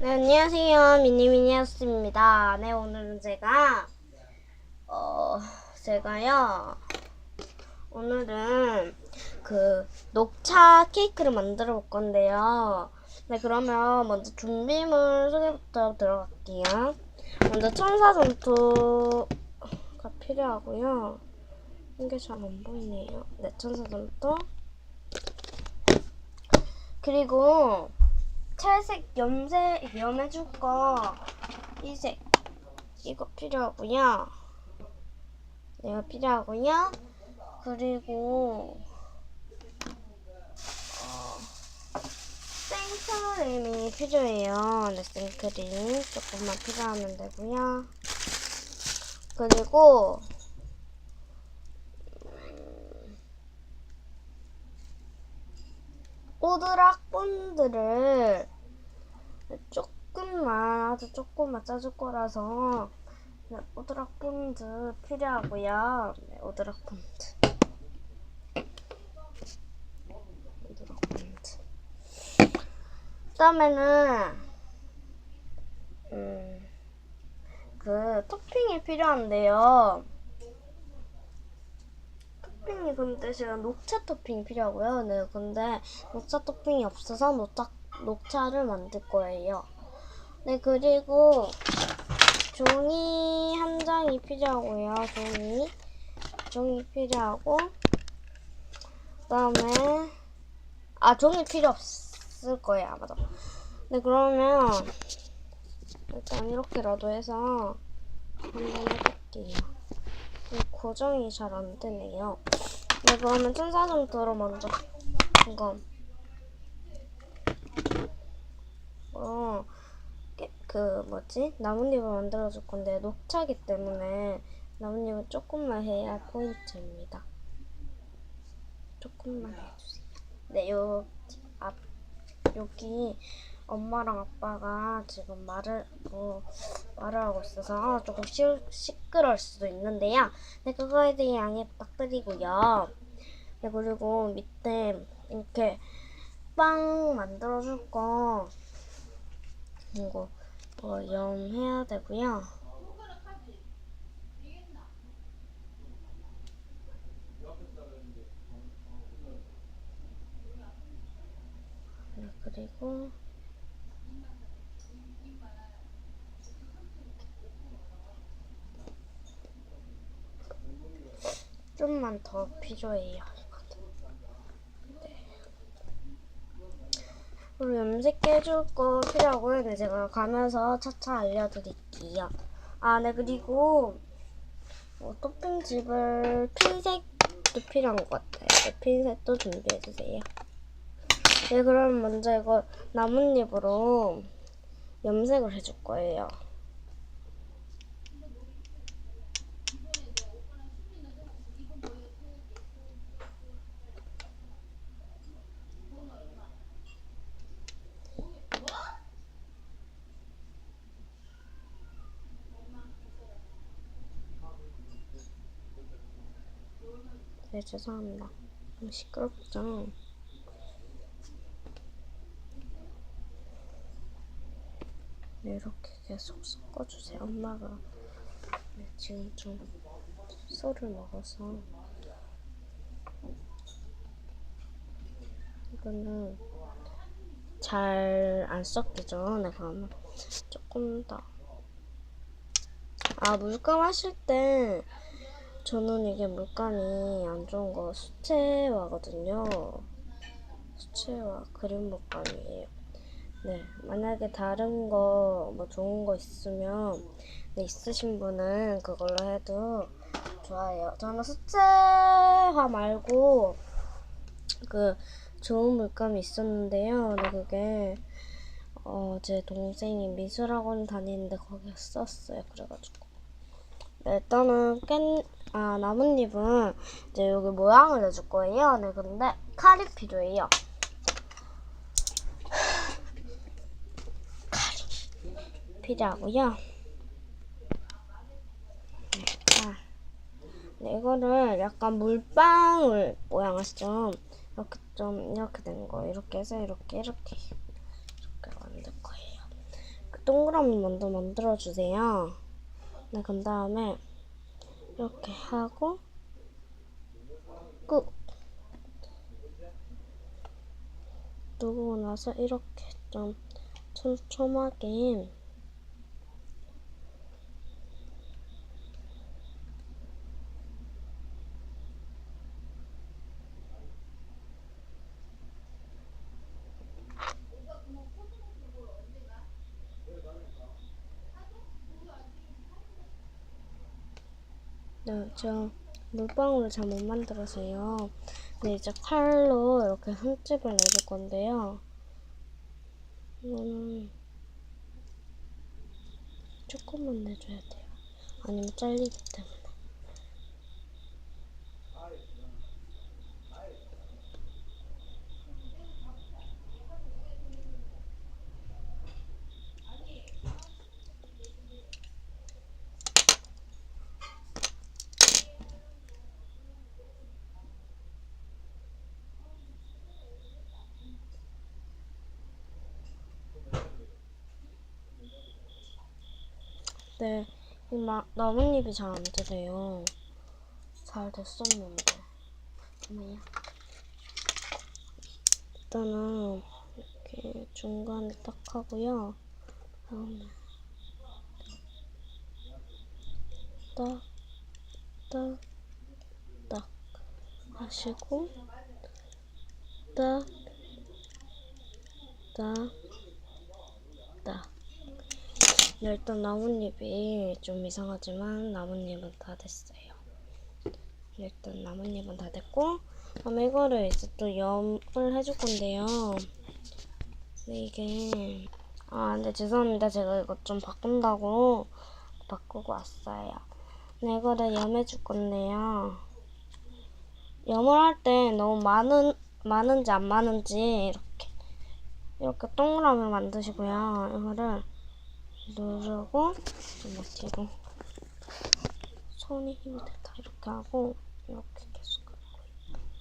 네, 안녕하세요. 미니미니였습니다. 네, 오늘은 제가, 어, 제가요, 오늘은 그 녹차 케이크를 만들어 볼 건데요. 네, 그러면 먼저 준비물 소개부터 들어갈게요. 먼저 천사점토가 필요하고요. 이게 잘 안 보이네요. 네, 천사점토. 그리고 찰색 염색 염해줄 거 이색 이거 필요하고요. 네, 이거 필요하고요. 그리고 어, 생크림이 필요해요. 네, 생크림 조금만 필요하면 되고요. 그리고 오드락 본드를 조금만 아주 조금만 짜줄 거라서 네, 오드락 본드 필요하고요. 네, 오드락 본드. 오드락 본드. 그다음에는 음, 그 토핑이 필요한데요. 토핑이 근데 제가 녹차 토핑 필요하고요. 네, 근데 녹차 토핑이 없어서 녹차, 녹차를 만들 거예요. 네, 그리고 종이 한 장이 필요하고요. 종이. 종이 필요하고, 그 다음에, 아, 종이 필요 없을 거예요, 아마도. 네, 그러면, 일단 이렇게라도 해서 한번 해볼게요. 이 고정이 잘 안 되네요. 네, 그러면 천사점토로 먼저 이거 어, 깨- 그 뭐지 나뭇잎을 만들어줄 건데 녹차기 때문에 나뭇잎을 조금만 해야 포인트입니다. 조금만 해주세요. 네, 요 앞 여기 엄마랑 아빠가 지금 말을 뭐 말을 하고 있어서 조금 시, 시끄러울 수도 있는데요. 네, 그거에 대해 양해 부탁드리고요. 네, 그리고 밑에 이렇게 빵 만들어줄 거 이거 뭐 염해야 되고요. 네, 그리고 좀만 더 필요해요. 네. 그리고 염색해 해줄 거 필요하고요. 네, 제가 가면서 차차 알려드릴게요. 아, 네, 그리고 어, 토핑 집을 핀셋도 필요한 것 같아요. 네, 핀셋도 준비해주세요. 네, 그럼 먼저 이거 나뭇잎으로 염색을 해줄 거예요. 죄송합니다. 너무 시끄럽죠? 네, 이렇게 계속 섞어주세요. 엄마가 네, 지금 좀 술을 먹어서 이거는 잘 안 섞이죠. 네, 그러면 조금 더. 아, 물감 하실 때 저는 이게 물감이 안 좋은 거 수채화거든요. 수채화 그림 물감이에요. 네, 만약에 다른 거 뭐 좋은 거 있으면 네, 있으신 분은 그걸로 해도 좋아요. 저는 수채화 말고 그 좋은 물감이 있었는데요. 근데 그게 어, 제 동생이 미술학원 다니는데 거기서 썼어요. 그래가지고 네, 일단은 깬, 아, 나뭇잎은 이제 여기 모양을 내줄 거예요. 네, 근데 칼이 필요해요. 칼이 필요하고요. 네, 칼. 네, 이거를 약간 물방울 모양 아시죠? 이렇게 좀 이렇게 된 거. 이렇게 해서 이렇게 이렇게 이렇게 만들 거예요. 동그라미 먼저 만들어 주세요. 네, 그 다음에 이렇게 하고 꾹. 누르고 나서 이렇게 좀 촘촘하게 저 물방울을 잘 못 만들어서요. 네, 이제 칼로 이렇게 흠집을 내줄 건데요. 이거는 조금만 내줘야 돼요. 아니면 잘리기 때문에. 네, 이 마, 나뭇잎이 잘 안 되세요. 잘 됐었는데. 잠깐만요. 일단은 이렇게 중간에 딱 하고요. 다음에 딱, 딱, 딱 하시고 딱, 딱, 딱. 네, 일단 나뭇잎이 좀 이상하지만 나뭇잎은 다 됐어요. 네, 일단 나뭇잎은 다 됐고 그다음에 이거를 이제 또 염을 해줄 건데요. 네, 이게 아, 근데 죄송합니다. 제가 이거 좀 바꾼다고 바꾸고 왔어요. 네, 이거를 염해줄 건데요. 염을 할 때 너무 많은 많은지 안 많은지 이렇게 이렇게 동그라미 만드시고요. 이거를 누르고 좀 뒤로 손이 힘이 됐다. 이렇게 하고 이렇게 계속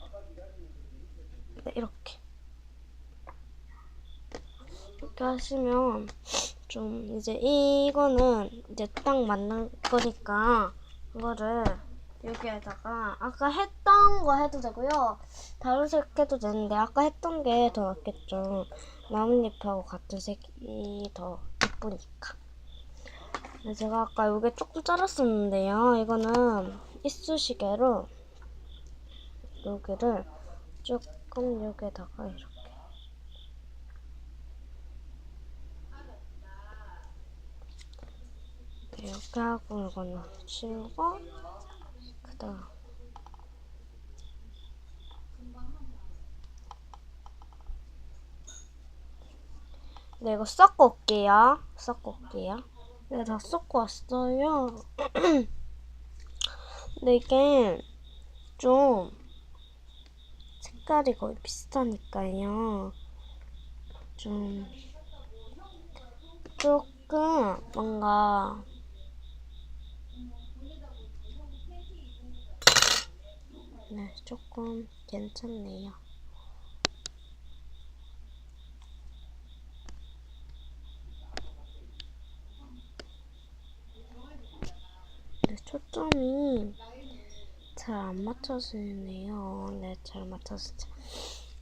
하고 네 이렇게. 이렇게 하시면 좀 이제 이거는 이제 딱 맞는 거니까 이거를 여기에다가 아까 했던 거 해도 되고요. 다른 색 해도 되는데 아까 했던 게 더 낫겠죠. 나뭇잎하고 같은 색이 더 예쁘니까. 네, 제가 아까 요게 조금 자랐었는데요. 이거는 이쑤시개로 여기를 조금 여기에다가 이렇게 네, 이렇게 하고 이거는 치우고 그다음 네, 이거 섞어 올게요. 섞어 올게요. 네, 다 섞고 왔어요. 근데 이게 좀 색깔이 거의 비슷하니까요. 좀 조금 뭔가 네, 조금 괜찮네요. 네, 초점이 잘 안 맞춰지네요. 네, 잘 맞춰지죠.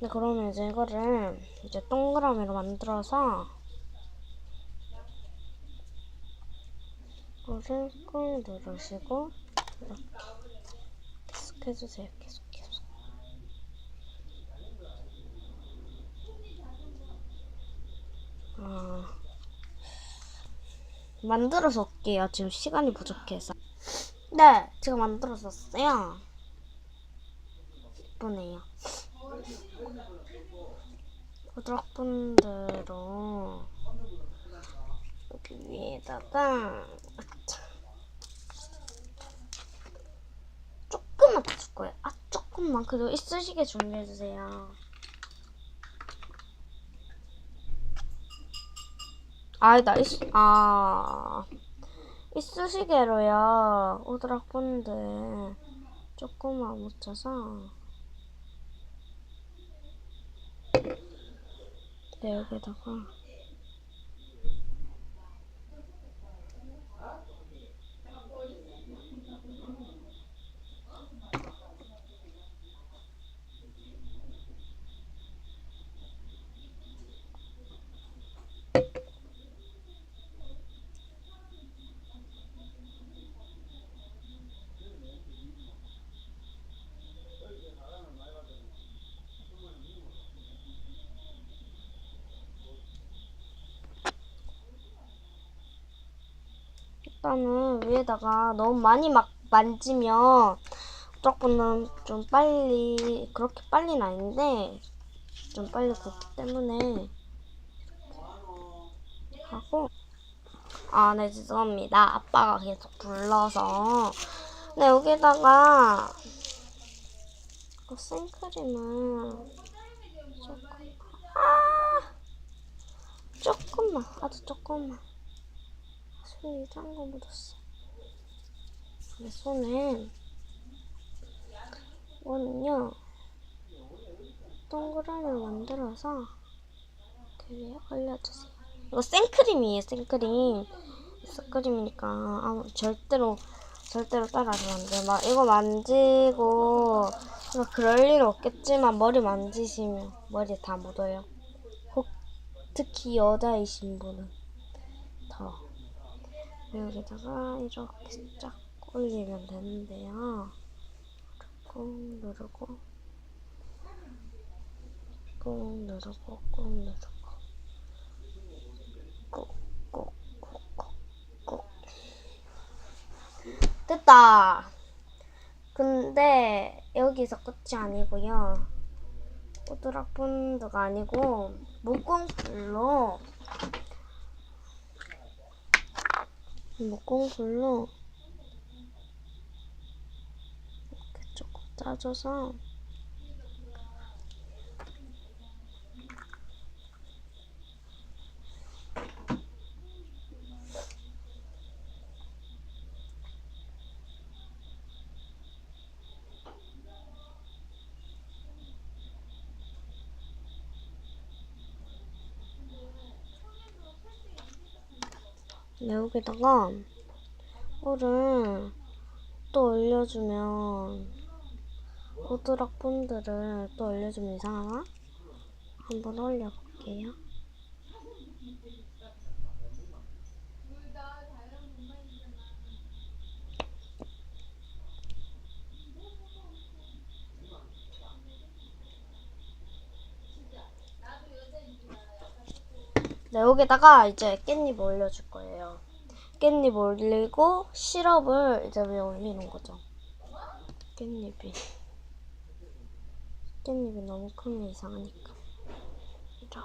네, 그러면 이제 이거를 이제 동그라미로 만들어서 이거를 꾹 누르시고 이렇게 계속 해주세요. 계속 계속. 아, 만들어서 올게요. 지금 시간이 부족해서. 네, 제가 만들어줬어요. 예쁘네요. 부드럭분대로 여기 위에다가. 조금만 더줄 거예요. 아, 조금만. 그리고 이쑤시개 준비해주세요. 아니다, 이쑤, 아. 이쑤시개로요. 오드락분데 조금만 묻혀서. 네, 여기다가 일단은 위에다가 너무 많이 막 만지면 조금은 좀 빨리 그렇게 빨리는 아닌데 좀 빨리 굽기 때문에 하고. 아 네 죄송합니다. 아빠가 계속 불러서. 네 여기다가 그 생크림을 조금 아! 조금만 아주 조금만 손에 이상한 거 묻었어. 내 손에 이거는요 동그라미를 만들어서 그 위에 올려주세요. 이거 생크림이에요 생크림. 생크림이니까 아무 절대로 절대로 따라하면 안 돼요. 막 이거 만지고 막 그럴 일 없겠지만 머리 만지시면 머리에 다 묻어요. 혹 특히 여자이신 분은 더 여기다가 이렇게 쫙 올리면 되는데요. 꾹 누르고 꾹 누르고 꾹 누르고 꾹꾹꾹꾹꾹. 됐다! 근데 여기서 끝이 아니고요. 오드락 본드가 아니고 목공풀로 목공풀로 이렇게 조금 짜줘서 네, 여기다가 물을 또 올려주면 오드락 본드를 또 올려주면 이상하나? 한번 올려볼게요. 네, 여기다가 이제 깻잎 올려줄 거예요. 깻잎 올리고 시럽을 이제 위에 올리는 거죠. 깻잎이. 깻잎이 너무 크면 이상하니까. 이렇게.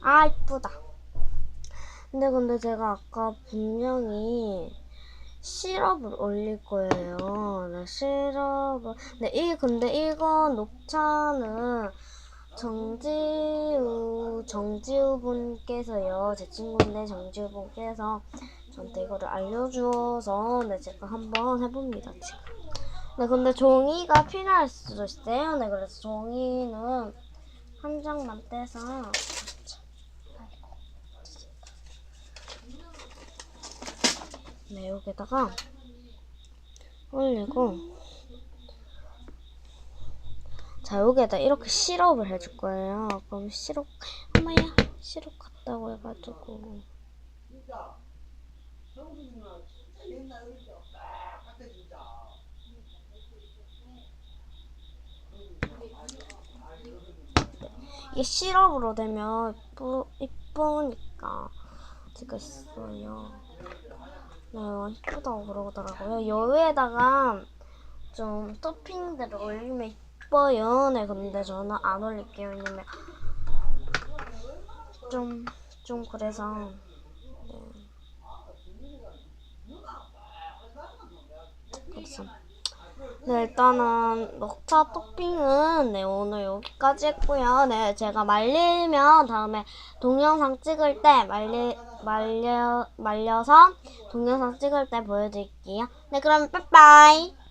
아, 이쁘다. 근데 근데 제가 아까 분명히 시럽을 올릴 거예요. 네, 시럽을. 네, 이 근데 이건 녹차는 정지우 정지우 분께서요 제 친구인데 정지우 분께서 저한테 이거를 알려주어서 네 제가 한번 해봅니다 지금. 네 근데 종이가 필요할 수도 있어요. 네 그래서 종이는 한 장만 떼서 네 여기다가 올리고 자, 여기에다 이렇게 시럽을 해줄 거예요. 그럼 시럽, 엄마야, 시럽 같다고 해가지고. 이게 시럽으로 되면 이쁘, 이쁘니까 제가 있어요. 네, 이쁘다고 그러더라고요. 여기에다가 좀 토핑들을 올리면 이뻐요. 네, 근데 저는 안 올릴게요. 왜냐면 좀, 좀 그래서. 네. 그래서. 네, 일단은 녹차 토핑은 네, 오늘 여기까지 했고요. 네, 제가 말리면 다음에 동영상 찍을 때 말리, 말려, 말려서 동영상 찍을 때 보여드릴게요. 네, 그럼 빠빠이.